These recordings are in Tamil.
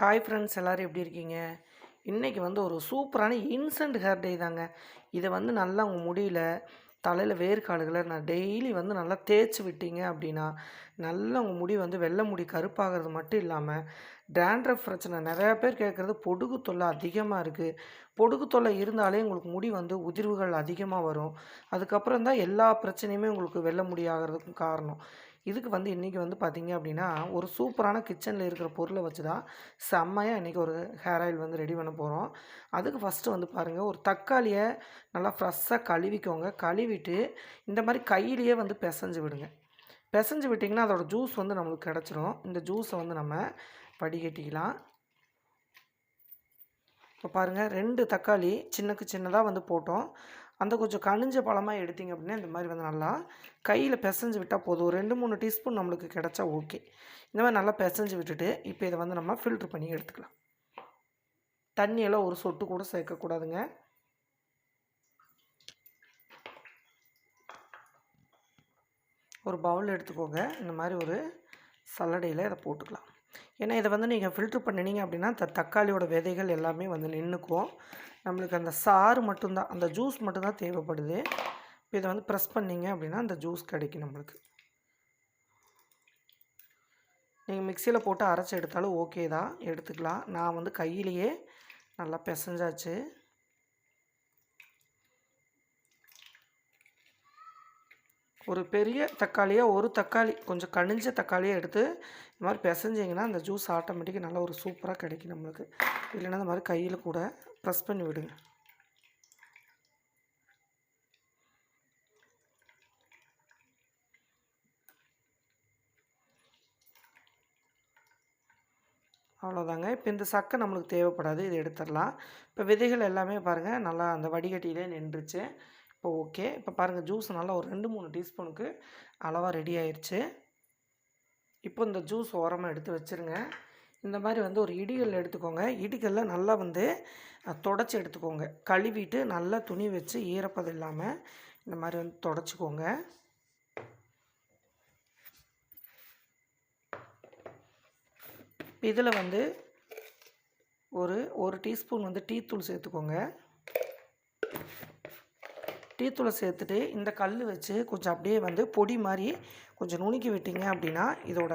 ஹாய் ஃப்ரெண்ட்ஸ் எல்லோரும் எப்படி இருக்கீங்க? இன்றைக்கி வந்து ஒரு சூப்பரான இன்ஸ்டன்ட் ஹேர் டே தாங்க. இதை வந்து நல்லா உங்கள் முடியல தலையில் வேர்க்காடுகளை நான் டெய்லி வந்து நல்லா தேய்ச்சி விட்டீங்க அப்படின்னா நல்லா உங்கள் முடி வந்து வெள்ளை முடி கருப்பாகிறது மட்டும் இல்லாமல் டேண்ட்ரஃப் பிரச்சனை நிறையா பேர் கேட்குறது பொடுகு தொல்லை அதிகமாக இருக்குது பொடுகு தொல்லை இருந்தாலே உங்களுக்கு முடி வந்து உதிர்வுகள் அதிகமாக வரும். அதுக்கப்புறம் தான் எல்லா பிரச்சனையுமே உங்களுக்கு வெள்ளை முடி ஆகிறதுக்கும் காரணம். இதுக்கு வந்து இன்றைக்கி வந்து பார்த்திங்க அப்படின்னா ஒரு சூப்பரான கிச்சனில் இருக்கிற பொருளை வச்சு தான் செம்மையாக இன்றைக்கி ஒரு ஹேர் ஆயில் வந்து ரெடி பண்ண போகிறோம் அதுக்கு ஃபஸ்ட்டு வந்து பாருங்கள் ஒரு தக்காளியை நல்லா ஃப்ரெஷ்ஷாக கழுவிக்கோங்க. கழுவிட்டு இந்த மாதிரி கையிலேயே வந்து பிசைஞ்சு விடுங்க. பிசைஞ்சு விட்டிங்கன்னா அதோடய ஜூஸ் வந்து நம்மளுக்கு கிடச்சிரும். இந்த ஜூஸை வந்து நம்ம வடிகட்டிக்கலாம். இப்போ பாருங்கள் ரெண்டு தக்காளி சின்னக்கு சின்னதாக வந்து போட்டோம். அந்த கொஞ்சம் கனிஞ்ச பழமாக எடுத்திங்க அப்படின்னா இந்த மாதிரி வந்து நல்லா கையில் பிசைஞ்சு விட்டால் போதும். ஒரு ரெண்டு மூணு டீஸ்பூன் நம்மளுக்கு கிடச்சா ஓகே. இந்த மாதிரி நல்லா பிசைஞ்சு விட்டுட்டு இப்போ இதை வந்து நம்ம ஃபில்ட்ரு பண்ணி எடுத்துக்கலாம். தண்ணியெல்லாம் ஒரு சொட்டு கூட சேர்க்கக்கூடாதுங்க ஒரு பவுல் எடுத்துக்கோங்க. இந்த மாதிரி ஒரு சல்லடையில் இதை போட்டுக்கலாம். ஏன்னா இதை வந்து நீங்கள் ஃபில்ட்ரு பண்ணினீங்க அப்படின்னா த தக்காளியோட விதைகள் எல்லாமே வந்து நின்றுக்கும் நம்மளுக்கு அந்த சாறு மட்டும்தான் அந்த ஜூஸ் மட்டும்தான் தேவைப்படுது. இப்போ இதை வந்து ப்ரெஸ் பண்ணிங்க அப்படின்னா அந்த ஜூஸ் கிடைக்கும் நம்மளுக்கு. நீங்கள் மிக்சியில் போட்டு அரைச்சி எடுத்தாலும் ஓகே தான். எடுத்துக்கலாம். நான் வந்து கையிலேயே நல்லா பிசைஞ்சாச்சு. ஒரு பெரிய தக்காளியாக ஒரு தக்காளி கொஞ்சம் கனிஞ்ச தக்காளியை எடுத்து இந்த மாதிரி பிசைஞ்சிங்கன்னா அந்த ஜூஸ் ஆட்டோமேட்டிக்காக நல்லா ஒரு சூப்பராக கிடைக்கும் நம்மளுக்கு. இல்லைன்னா இந்த மாதிரி கையில் கூட ப்ரெஸ் பண்ணி விடுங்க. அவ்வளோதாங்க. இப்போ இந்த சக்கை நம்மளுக்கு தேவைப்படாது இது எடுத்துடலாம். இப்போ விதைகள் எல்லாமே பாருங்கள் நல்லா அந்த வடிகட்டியிலே நின்றுச்சு. இப்போ ஓகே. இப்போ பாருங்கள் ஜூஸ் நல்லா ஒரு ரெண்டு மூணு டீஸ்பூனுக்கு அளவாக ரெடி ஆயிடுச்சு இப்போ இந்த ஜூஸ் ஓரமாக எடுத்து வச்சுருங்க. இந்த மாதிரி வந்து ஒரு இடிகள் எடுத்துக்கோங்க. இடிகளில் நல்லா வந்து தொடச்சி எடுத்துக்கோங்க. கழுவிட்டு நல்லா துணி வச்சு ஈரப்பதம் இல்லாமல் இந்த மாதிரி வந்து தொடச்சிக்கோங்க. இதில் வந்து ஒரு ஒரு டீஸ்பூன் வந்து டீத்தூள் சேர்த்துக்கோங்க. டீத்தூளை சேர்த்துட்டு இந்த கல் வச்சு கொஞ்சம் அப்படியே வந்து பொடி மாதிரி கொஞ்சம் நுணுக்கி விட்டிங்க அப்படின்னா இதோட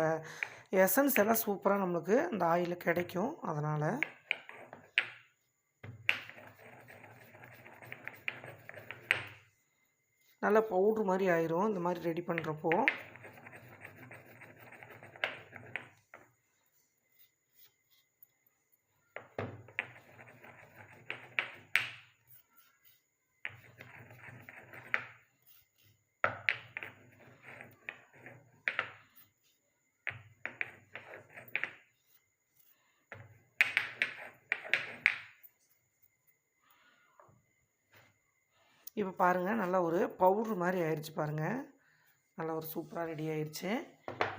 எசன்ஸ் எல்லாம் சூப்பராக நம்மளுக்கு இந்த ஆயில் கிடைக்கும். அதனால் நல்லா பவுட்ரு மாதிரி ஆயிரும். இந்த மாதிரி ரெடி பண்ணுறப்போ இப்போ பாருங்கள் நல்லா ஒரு பவுட்ரு மாதிரி ஆயிடுச்சு பாருங்கள் நல்லா ஒரு சூப்பராக ரெடி ஆயிடுச்சு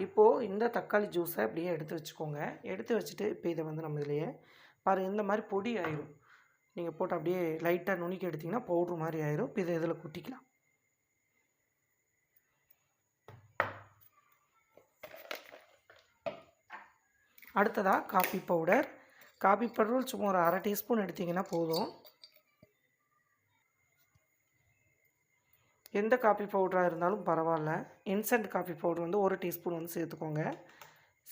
இப்போது இந்த தக்காளி ஜூஸை அப்படியே எடுத்து வச்சுக்கோங்க. எடுத்து வச்சுட்டு இப்போ இதை வந்து நம்ம இதுலையே பாருங்கள் இந்த மாதிரி பொடி ஆயிரும். நீங்கள் போட்டு அப்படியே லைட்டாக நுணுக்கி எடுத்திங்கன்னா பவுட்ரு மாதிரி ஆயிரும். இப்போ இதை இதில் குட்டிக்கலாம். அடுத்ததாக காப்பி பவுடர் காப்பி பவுடர் சும்மா ஒரு அரை டீஸ்பூன் எடுத்திங்கன்னா போதும். எந்த காஃபி பவுடராக இருந்தாலும் பரவாயில்ல. இன்ஸ்டன்ட் காஃபி பவுடர் வந்து ஒரு டீஸ்பூன் வந்து சேர்த்துக்கோங்க.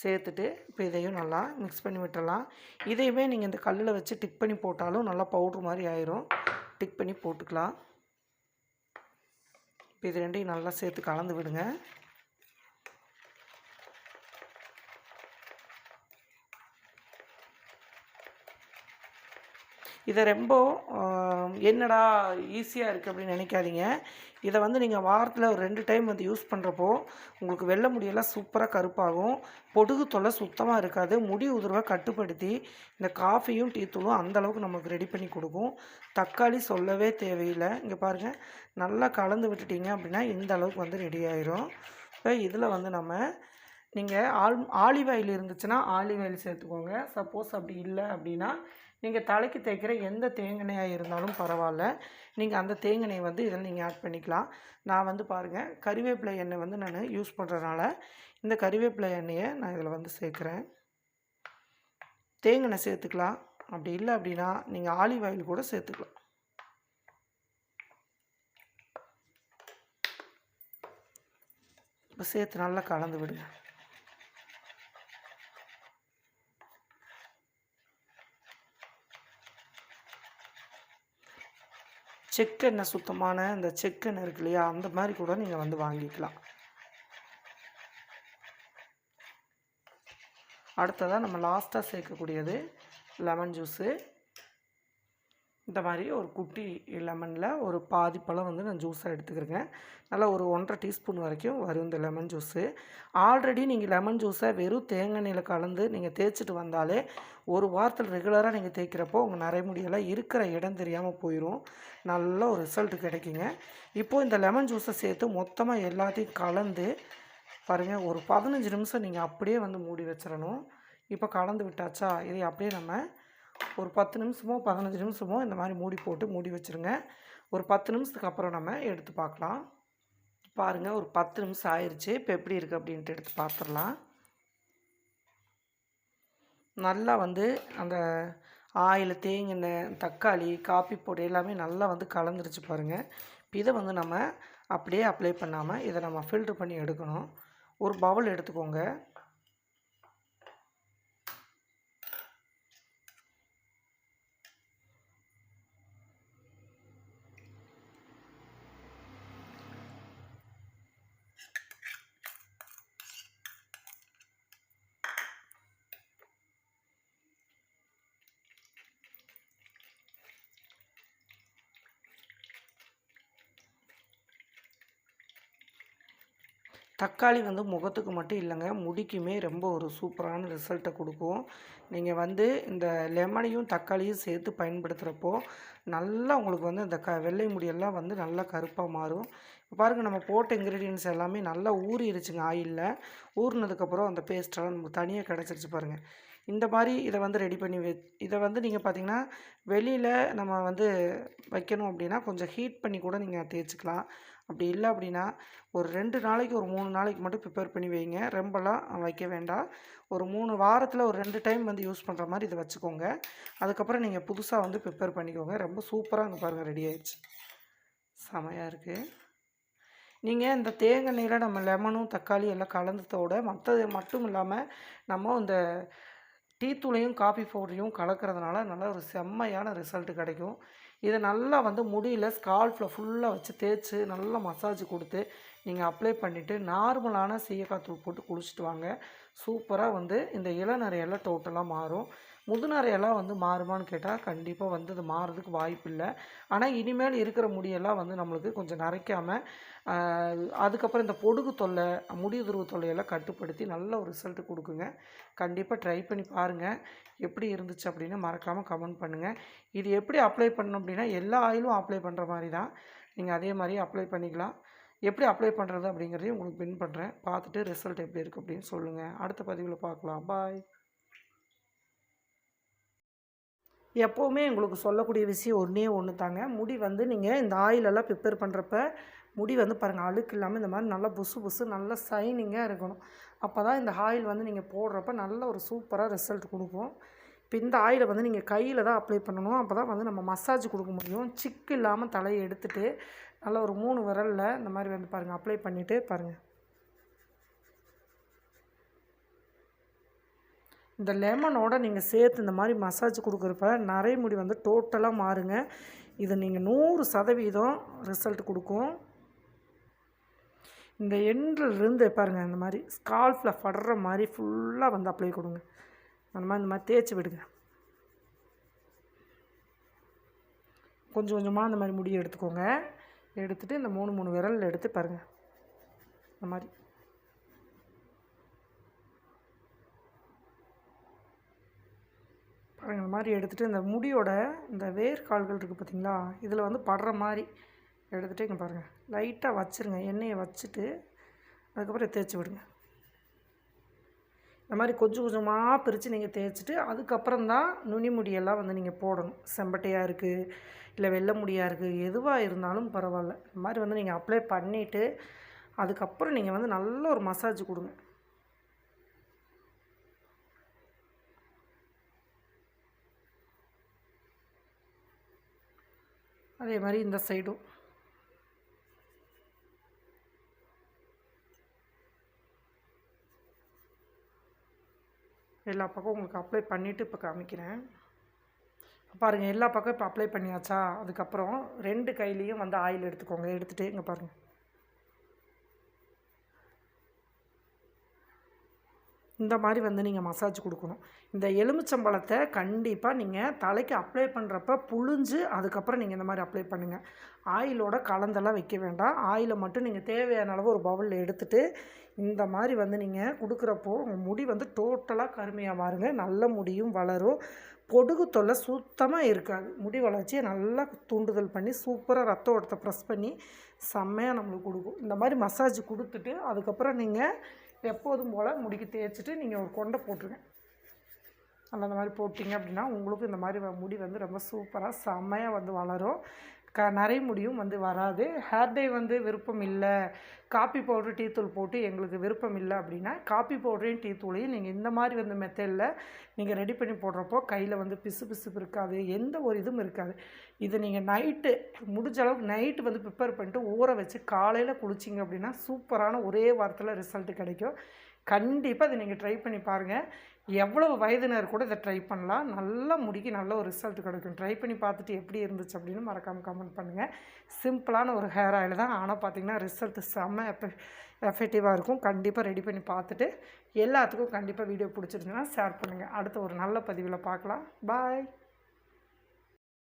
சேர்த்துட்டு இப்போ இதையும் நல்லா மிக்ஸ் பண்ணி விட்டுடலாம் இதையுமே நீங்கள் இந்த கல்லில் வச்சு டிக் பண்ணி போட்டாலும் நல்லா பவுட்ரு மாதிரி ஆயிரும். டிக் பண்ணி போட்டுக்கலாம். இப்போ இது ரெண்டையும் நல்லா சேர்த்து கலந்து விடுங்க. இதை ரொம்ப என்னடா ஈஸியாக இருக்குது அப்படின்னு நினைக்காதீங்க. இதை வந்து நீங்கள் வாரத்தில் ஒரு ரெண்டு டைம் வந்து யூஸ் பண்ணுறப்போ உங்களுக்கு வெள்ளை முடியெல்லாம் சூப்பராக கருப்பாகும். பொடுகு தொல்லை சுத்தமாக இருக்காது. முடி உதிர்வை கட்டுப்படுத்தி இந்த காஃபியும் டீ தூளும் அந்தளவுக்கு நமக்கு ரெடி பண்ணி கொடுக்கும். தக்காளி சொல்லவே தேவையில்லை. இங்கே பாருங்கள் நல்லா கலந்து விட்டுட்டிங்க அப்படின்னா இந்த அளவுக்கு வந்து ரெடி ஆயிரும். இப்போ இதில் வந்து நம்ம நீங்கள் ஆல் ஆலிவ் ஆயில் இருந்துச்சுன்னா ஆலிவ் ஆயில் சேர்த்துக்கோங்க. சப்போஸ் அப்படி இல்லை அப்படின்னா நீங்கள் தலைக்கு தேய்க்கிற எந்த தேங்காயாக இருந்தாலும் பரவாயில்ல. நீங்கள் அந்த தேங்காயை வந்து இதில் நீங்கள் ஆட் பண்ணிக்கலாம். நான் வந்து பாருங்கள் கறிவேப்பிலை எண்ணெய் வந்து நான் யூஸ் பண்ணுறதுனால இந்த கறிவேப்பிலை எண்ணெயை நான் இதில் வந்து சேர்க்குறேன். தேங்காய் சேர்த்துக்கலாம். அப்படி இல்லை அப்படின்னா நீங்கள் ஆலிவ் ஆயில் கூட சேர்த்துக்கலாம். இப்போ சேர்த்து நல்லா கலந்து விடுங்க. செக்கெண்ணெய் சுத்தமான இந்த செக்கெண்ணெய் இருக்கு இல்லையா அந்த மாதிரி கூட நீங்கள் வந்து வாங்கிக்கலாம். அடுத்ததாக நம்ம லாஸ்ட்டாக சேர்க்கக்கூடியது லெமன் ஜூஸு இந்த மாதிரி ஒரு குட்டி லெமனில் ஒரு பாதி பழம் வந்து நான் ஜூஸாக எடுத்துக்கிறேங்க நல்லா ஒரு ஒன்றரை டீஸ்பூன் வரைக்கும் வரும் இந்த லெமன் ஜூஸு ஆல்ரெடி நீங்கள் லெமன் ஜூஸை வெறும் தேங்காய் கலந்து நீங்கள் தேய்ச்சிட்டு வந்தாலே ஒரு வாரத்தில் ரெகுலராக நீங்கள் தேய்க்கிறப்போ உங்கள் நரைமுடியெல்லாம் இருக்கிற இடம் தெரியாமல் போயிடும் நல்ல ஒரு ரிசல்ட் கிடைக்குங்க. இப்போது இந்த லெமன் ஜூஸை சேர்த்து மொத்தமாக எல்லாத்தையும் கலந்து பாருங்கள் ஒரு பதினஞ்சு நிமிஷம் நீங்கள் அப்படியே வந்து மூடி வச்சிடணும் இப்போ கலந்து விட்டாச்சா இதை அப்படியே நம்ம ஒரு பத்து நிமிஷமோ பதினஞ்சு நிமிஷமோ இந்த மாதிரி மூடி போட்டு மூடி வச்சுருங்க. ஒரு பத்து நிமிஷத்துக்கு அப்புறம் நம்ம எடுத்து பார்க்கலாம். பாருங்கள் ஒரு பத்து நிமிஷம் ஆயிடுச்சு இப்போ எப்படி இருக்குது அப்படின்ட்டு எடுத்து பார்த்துடலாம். நல்லா வந்து அந்த ஆயில் தேங்கெண்ணெய் தக்காளி காப்பி பொடி எல்லாமே நல்லா வந்து கலந்துருச்சு பாருங்கள் இப்போ இதை வந்து நம்ம அப்படியே அப்ளை பண்ணாமல் இதை நம்ம ஃபில்ட்ரு பண்ணி எடுக்கணும். ஒரு பவுல் எடுத்துக்கோங்க. தக்காளி வந்து முகத்துக்கு மட்டும் இல்லைங்க முடிக்குமே ரொம்ப ஒரு சூப்பரான ரிசல்ட்டை கொடுக்கும். நீங்கள் வந்து இந்த லெமனையும் தக்காளியும் சேர்த்து பயன்படுத்துகிறப்போ நல்லா உங்களுக்கு வந்து இந்த க வெள்ளை முடியெல்லாம் வந்து நல்லா கருப்பாக மாறும். இப்போ பாருங்கள் நம்ம போட்ட இன்க்ரீடியன்ஸ் எல்லாமே நல்லா ஊறிடுச்சுங்க ஆயிலில் ஊறினதுக்கப்புறம் அந்த பேஸ்ட்டெல்லாம் நமக்கு தனியாக கிடச்சிருச்சு பாருங்கள் இந்த மாதிரி இதை வந்து ரெடி பண்ணி வை இதை வந்து நீங்கள் பார்த்தீங்கன்னா வெளியில் நம்ம வந்து வைக்கணும் அப்படின்னா கொஞ்சம் ஹீட் பண்ணி கூட நீங்கள் தேய்ச்சிக்கலாம். அப்படி இல்லை அப்படின்னா ஒரு ரெண்டு நாளைக்கு ஒரு மூணு நாளைக்கு மட்டும் ப்ரிப்பேர் பண்ணி வைங்க. ரொம்பலாம் வைக்க வேண்டாம். ஒரு மூணு வாரத்தில் ஒரு ரெண்டு டைம் வந்து யூஸ் பண்ணுற மாதிரி இதை வச்சுக்கோங்க. அதுக்கப்புறம் நீங்கள் புதுசாக வந்து ப்ரிப்பேர் பண்ணிக்கோங்க. ரொம்ப சூப்பராக இங்கே பாருங்கள் ரெடி ஆயிடுச்சு. செமையாக இருக்குது நீங்கள் இந்த தேங்காய் எண்ணெயில் நம்ம லெமனும் தக்காளி எல்லாம் கலந்ததோட மற்றது மட்டும் இல்லாமல் நம்ம இந்த டீத்தூளையும் காஃபி பவுடரையும் கலக்கிறதுனால நல்ல ஒரு செம்மையான ரிசல்ட் கிடைக்கும். இதை நல்லா வந்து முடியில் ஸ்கால்ஃபில் ஃபுல்லாக வச்சு தேய்ச்சி நல்லா மசாஜ் கொடுத்து நீங்கள் அப்ளை பண்ணிவிட்டு நார்மலான சீயக்காய் தூள் போட்டு குளிச்சுட்டு வாங்க. சூப்பராக வந்து இந்த இளநரையெல்லாம் டோட்டலாக மாறும். முதுநரையெல்லாம் வந்து மாறுமான்னு கேட்டால் கண்டிப்பாக வந்து அது மாறுறதுக்கு வாய்ப்பு இல்லை. ஆனால் இனிமேல் இருக்கிற முடியெல்லாம் வந்து நம்மளுக்கு கொஞ்சம் நரைக்காமல் அதுக்கப்புறம் இந்த பொடுகு தொல்லை முடி தொல்லையெல்லாம் கட்டுப்படுத்தி நல்ல ஒரு ரிசல்ட் கொடுக்குங்க. கண்டிப்பாக ட்ரை பண்ணி பாருங்கள் எப்படி இருந்துச்சு அப்படின்னு மறக்காமல் கமெண்ட் பண்ணுங்கள் இது எப்படி அப்ளை பண்ணணும் அப்படின்னா எல்லா ஆயிலும் அப்ளை பண்ணுற மாதிரி தான் நீங்கள் அதே மாதிரி அப்ளை பண்ணிக்கலாம். எப்படி அப்ளை பண்ணுறது அப்படிங்கிறதையும் உங்களுக்கு பின் பண்ணுறேன் பார்த்துட்டு ரிசல்ட் எப்படி இருக்குது அப்படின்னு சொல்லுங்கள் அடுத்த பதிவில் பார்க்கலாம். பாய் எப்போவுமே எங்களுக்கு சொல்லக்கூடிய விஷயம் ஒன்றே ஒன்று தாங்க. முடி வந்து நீங்கள் இந்த ஆயிலெல்லாம் ப்ரிப்பேர் பண்ணுறப்ப முடி வந்து பாருங்கள் அழுக்கு இல்லாமல் இந்த மாதிரி நல்லா புசு புசு நல்லா சைனிங்காக இருக்கணும். அப்போ தான் இந்த ஆயில் வந்து நீங்கள் போடுறப்ப நல்ல ஒரு சூப்பராக ரிசல்ட் கொடுக்கும். இப்போ இந்த ஆயிலை வந்து நீங்கள் கையில் தான் அப்ளை பண்ணணும். அப்போ தான் வந்து நம்ம மசாஜ் கொடுக்க முடியும். சிக்கு இல்லாமல் தலையை எடுத்துகிட்டு நல்லா ஒரு மூணு விரலில் இந்த மாதிரி வந்து பாருங்கள் அப்ளை பண்ணிவிட்டு பாருங்கள் இந்த லெமனோட நீங்கள் சேர்த்து இந்த மாதிரி மசாஜ் கொடுக்குறப்ப நிறைய முடி வந்து டோட்டலாக மாறுங்க. இது நீங்கள் நூறு சதவீதம் ரிசல்ட் கொடுக்கும். இந்த எண்ட்லேருந்து பாருங்கள் இந்த மாதிரி ஸ்கால்ஃபில் படுற மாதிரி ஃபுல்லாக வந்து அப்ளை கொடுங்க. அந்த மாதிரி இந்த மாதிரி தேய்ச்சி விடுங்க. கொஞ்சம் கொஞ்சமாக அந்த மாதிரி முடியை எடுத்துக்கோங்க. எடுத்துகிட்டு இந்த மூணு மூணு விரலில் எடுத்து பாருங்கள் இந்த மாதிரி. பாருங்கள் இந்த மாதிரி எடுத்துகிட்டு இந்த முடியோட இந்த வேர்க்கால்கள் இருக்குது பார்த்தீங்களா இதில் வந்து படுற மாதிரி எடுத்துகிட்டு இங்கே பாருங்கள் லைட்டாக வச்சுருங்க எண்ணெயை வச்சுட்டு அதுக்கப்புறம் தேய்ச்சி விடுங்க. இந்த மாதிரி கொஞ்சம் கொஞ்சமாக பிரித்து நீங்கள் தேய்ச்சிட்டு அதுக்கப்புறம் தான் நுனி முடியெல்லாம் வந்து நீங்கள் போடணும். செம்பட்டையாக இருக்குது இல்லை வெள்ளை முடியாக இருக்குது எதுவாக இருந்தாலும் பரவாயில்ல. இந்த மாதிரி வந்து நீங்கள் அப்ளை பண்ணிவிட்டு அதுக்கப்புறம் நீங்கள் வந்து நல்ல ஒரு மசாஜ் கொடுங்க. அதே மாதிரி இந்த சைடும். எல்லா பக்கம் உங்களுக்கு அப்ளை பண்ணிவிட்டு இப்போ காமிக்கிறேன். பாருங்கள் எல்லா பக்கம் இப்போ அப்ளை பண்ணியாச்சா? அதுக்கப்புறம் ரெண்டு கையிலையும் வந்து ஆயில் எடுத்துக்கோங்க எடுத்துகிட்டு இங்கே பாருங்கள் இந்த மாதிரி வந்து நீங்கள் மசாஜ் கொடுக்கணும். இந்த எலுமிச்சம்பழத்தை கண்டிப்பாக நீங்கள் தலைக்கு அப்ளை பண்ணுறப்ப புழிஞ்சு அதுக்கப்புறம் நீங்கள் இந்த மாதிரி அப்ளை பண்ணுங்கள் ஆயிலோட கலந்தெல்லாம் வைக்க வேண்டாம். ஆயிலை மட்டும் நீங்கள் தேவையான அளவு ஒரு பவுலில் எடுத்துகிட்டு இந்த மாதிரி வந்து நீங்கள் கொடுக்குறப்போ உங்கள் முடி வந்து டோட்டலாக கருமையாக மாறுங்க. நல்ல முடியும் வளரும். பொடுகு தொல்லை சுத்தமாக இருக்காது. முடி வளர்ச்சியை நல்லா தூண்டுதல் பண்ணி சூப்பராக ரத்த ஓட்டத்தை ப்ரெஸ் பண்ணி செம்மையாக நம்மளுக்கு கொடுக்கும். இந்த மாதிரி மசாஜ் கொடுத்துட்டு அதுக்கப்புறம் நீங்கள் எப்போதும் போல் முடிக்கு தேய்ச்சிட்டு நீங்கள் ஒரு கொண்டை போட்டுருங்க. அந்த அந்த மாதிரி போட்டிங்க அப்படின்னா உங்களுக்கும் இந்த மாதிரி வ- முடி வந்து ரொம்ப சூப்பராக செம்மையாக வந்து வளரும். க நிறைய முடியும் வந்து வராது. ஹேர் டை வந்து விருப்பம் இல்லை. காப்பி பவுடர் டீ தூள் போட்டு எங்களுக்கு விருப்பம் இல்லை அப்படின்னா காப்பி பவுடரையும் டீ தூளையும் நீங்கள் இந்த மாதிரி வந்து மெத்தடில் நீங்கள் ரெடி பண்ணி போடுறப்போ கையில் வந்து பிசு பிசுப்பு இருக்காது. எந்த ஒரு இதுவும் இருக்காது. இதை நீங்கள் நைட்டு முடிஞ்ச அளவுக்கு நைட்டு வந்து ப்ரிப்பேர் பண்ணிட்டு ஊற வச்சு காலையில் குளிச்சிங்க அப்படின்னா சூப்பரான ஒரே வாரத்தில் ரிசல்ட் கிடைக்கும். கண்டிப்பாக அதை நீங்கள் ட்ரை பண்ணி பாருங்கள் எவ்வளவு வயதினர் கூட இதை ட்ரை பண்ணலாம். நல்லா முடிக்கு நல்ல ஒரு ரிசல்ட் கிடைக்கும். ட்ரை பண்ணி பார்த்துட்டு எப்படி இருந்துச்சு அப்படின்னு மறக்காமல் கமெண்ட் பண்ணுங்கள் சிம்பிளான ஒரு ஹேர் ஆயில் தான். ஆனால் பார்த்தீங்கன்னா ரிசல்ட் செம்ம எஃபெ எஃபெக்டிவாக இருக்கும். கண்டிப்பாக ரெடி பண்ணி பார்த்துட்டு எல்லாத்துக்கும் கண்டிப்பாக வீடியோ பிடிச்சிருந்துன்னா ஷேர் பண்ணுங்கள் அடுத்த ஒரு நல்ல பதிவில் பார்க்கலாம். பாய்